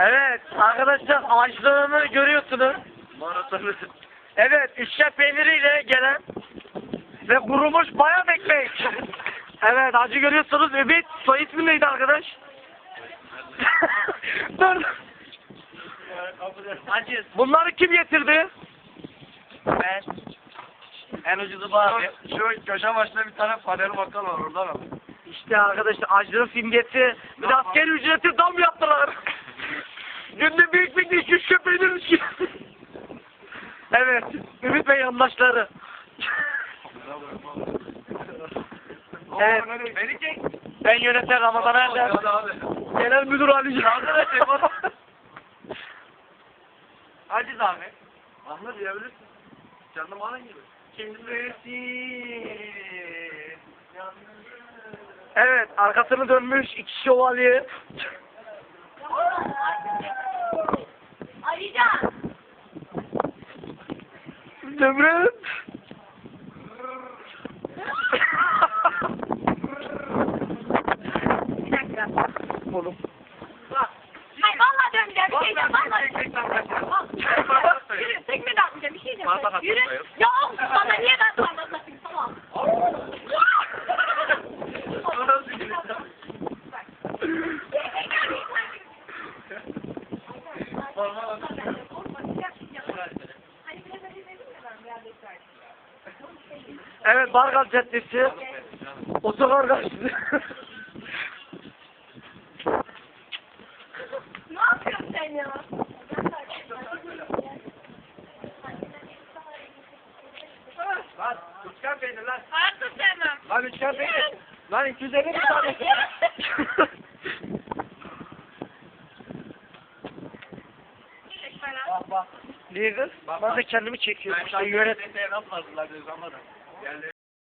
Evet arkadaşlar açlığını görüyorsunuz. Maratonu. Evet üçgen peyniriyle gelen ve kurumuş bayağı ekmek. evet acı görüyorsunuz. Ümit soy ismi neydi arkadaş? Dur. Acı. Bunları kim getirdi? Ben. En ucuzu bu abi. Şu köşe başında bir tane panel bakkal var oradan al. İşte arkadaşlar acının simgesi. Bir de asker ücreti dam yaptılar. Yandaşları. Evet. Beni çek. Ben yöneten Ramazan abi. Genel Müdür Ali Can. Yardım et Efo. Hadi zahmet. Ahmet diyebilirsin. Canım alın gibi. Kimdesin? Evet arkasını dönmüş iki şövalye. Dakika. Oğlum. Hayır vallahi dönmeyeceğim bir şey diyeceğim. Vallahi. Yürü tekme de atmayacağım bir şey diyeceğim. Yürü. Ya oğlum bana niye ben bardak Evet Bargal Caddesi. Otogar karşısı. Ne yapıyorsun sen ya? Lan üçgen peynir lan. Artık sevmem. Lan üçgen peynir. Lan 250 bir tane. Bak bak. Niye kız? Ben de kendimi çekiyorum. İşte yönet. nasıl